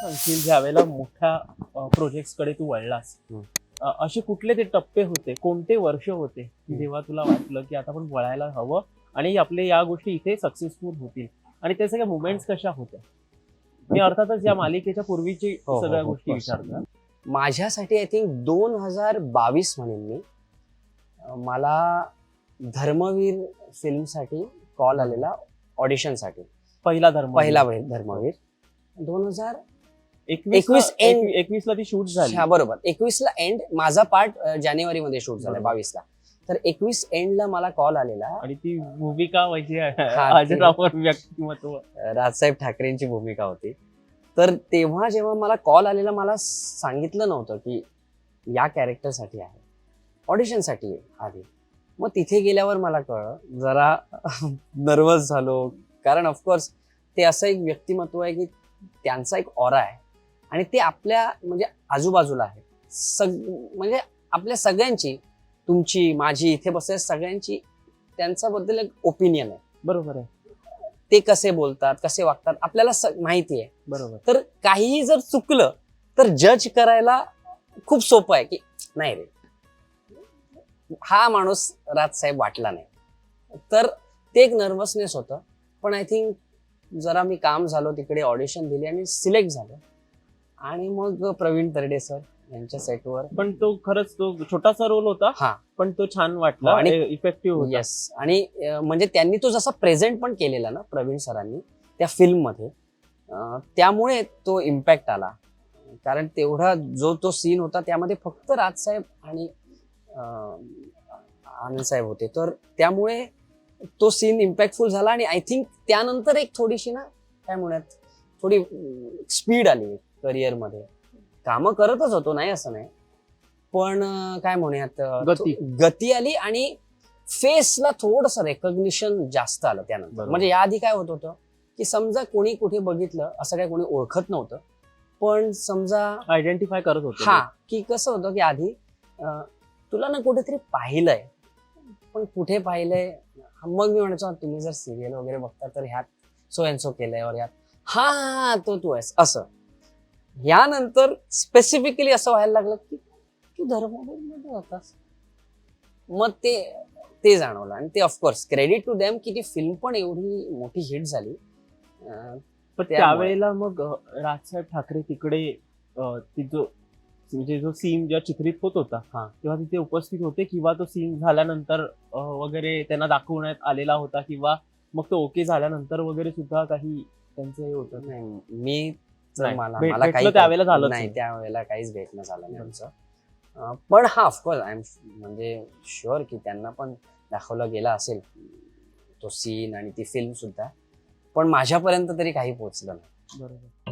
सांगशील ज्या वेळेला मोठ्या प्रोजेक्टकडे तू वळलास? असे कुठले ते टप्पे होते? कोणते वर्ष होते. जेव्हा तुला वाटलं की आता आपण वळायला हवं आणि आपले या गोष्टी इथे सक्सेसफुल होतील? आणि त्या सगळ्या मुवमेंट्स कशा होत्या? मी अर्थातच या मालिकेच्या पूर्वीची हो, हो, सगळ्या of गोष्टी course. विचारतो माझ्यासाठी आय थिंक दोन हजार बावीस म्हणेन मी. मला धर्मवीर फिल्मसाठी कॉल आलेला ऑडिशनसाठी पहिला धर्म पहिला धर्मवीर. दोन हजार एकवीस 21 end- एकवीस ला ती शूट झाली. हा बरोबर. एकवीस ला एंड माझा पार्ट जानेवारी मध्ये शूट झाला. बावीस ला तर एकवीस एंडला मला कॉल आलेला. आणि ती भूमिका म्हणजे व्यक्तिमत्व. राजसाहेब ठाकरेंची भूमिका होती. तर तेव्हा जेव्हा मला कॉल आलेला मला सांगितलं नव्हतं की या कॅरेक्टरसाठी आहे. ऑडिशनसाठी आहे आधी. मग तिथे गेल्यावर मला कळलं जरा नर्वस झालो. कारण ऑफकोर्स ते असं एक व्यक्तिमत्व आहे की त्यांचा एक ऑरा आहे. आणि ते आपल्या म्हणजे आजूबाजूला आहे सग म्हणजे आपल्या सगळ्यांची तुमची माझी इथे बसलेल्या सगळ्यांची त्यांच्याबद्दल एक ओपिनियन आहे. बरोबर आहे. ते कसे बोलतात कसे वागतात आपल्याला माहिती आहे. बरोबर. तर काहीही जर चुकलं तर जज करायला खूप सोपं आहे की नाही रे. हा माणूस राजसाहेब वाटला नाही. तर ते एक नर्वसनेस होतं. पण आय थिंक जरा मी काम झालो तिकडे ऑडिशन दिली आणि सिलेक्ट झालो. आणि मग प्रवीण तरडे सर यांच्या सेटवर. पण तो खरंच तो छोटासा रोल होता हा. पण तो छान वाटला आणि- इफेक्टिव्ह होता. येस आणि म्हणजे त्यांनी तो जसा प्रेझेंट पण केलेला ना प्रवीण सरांनी त्या फिल्ममध्ये अं, त्यामुळे तो इम्पॅक्ट आला. कारण तेवढा जो तो सीन होता त्यामध्ये फक्त राजसाहेब आणि आनंद साहेब होते. तर त्यामुळे तो सीन इम्पॅक्टफुल झाला आणि आय थिंक त्यानंतर एक थोडीशी ना काय म्हणूयात थोडी स्पीड आली. करिअरमध्ये कामं करतच होतो नाही असं नाही. पण काय म्हणूयात गती. गती आली आणि फेसला थोडस रेकग्निशन जास्त आलं त्यानंतर. म्हणजे याआधी काय होत होतं की समजा कोणी कुठे बघितलं असं काय कोणी ओळखत नव्हतं पण समजा आयडेंटिफाय करत होते. हा की कसं होतं की आधी तुला ना कुठेतरी पाहिलंय पण कुठे पाहिलंय मग मी म्हणायचो तुम्ही जर सिरियल वगैरे बघता तर ह्यात सो अँड सो केलंय और ह्यात हा हा, तो तू आहेस असं. यानंतर स्पेसिफिकली असं व्हायला लागलं की तू धर्मवीरमध्ये होतास मग ते ते जाणवलं आणि ते ऑफकोर्स क्रेडिट टू दॅम की ती फिल्म पण एवढी मोठी हिट झाली पण. त्यावेळेला मग राजसाहेब ठाकरे तिकडे ती जो म्हणजे जो सीन जेव्हा चित्रित होत होता हा. तेव्हा तिथे उपस्थित होते किंवा तो सीन झाल्यानंतर वगैरे त्यांना दाखवण्यात आलेला होता किंवा मग तो ओके झाल्यानंतर वगैरे सुद्धा काही त्यांचं हे होतं नाही मी नाही, मला भेट- मला भेटलं काही त्यावेळेला झालंच नाही नाही. त्यावेळेला काहीच भेटणं झालं नाही आमचं. अं, पण हा ऑफकोर्स आय एम म्हणजे शुअर की त्यांना पण दाखवलं गेला असेल तो सीन आणि ती फिल्म सुद्धा. पण माझ्यापर्यंत तरी काही पोहोचलं नाही. बरोबर.